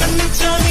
Kannusamy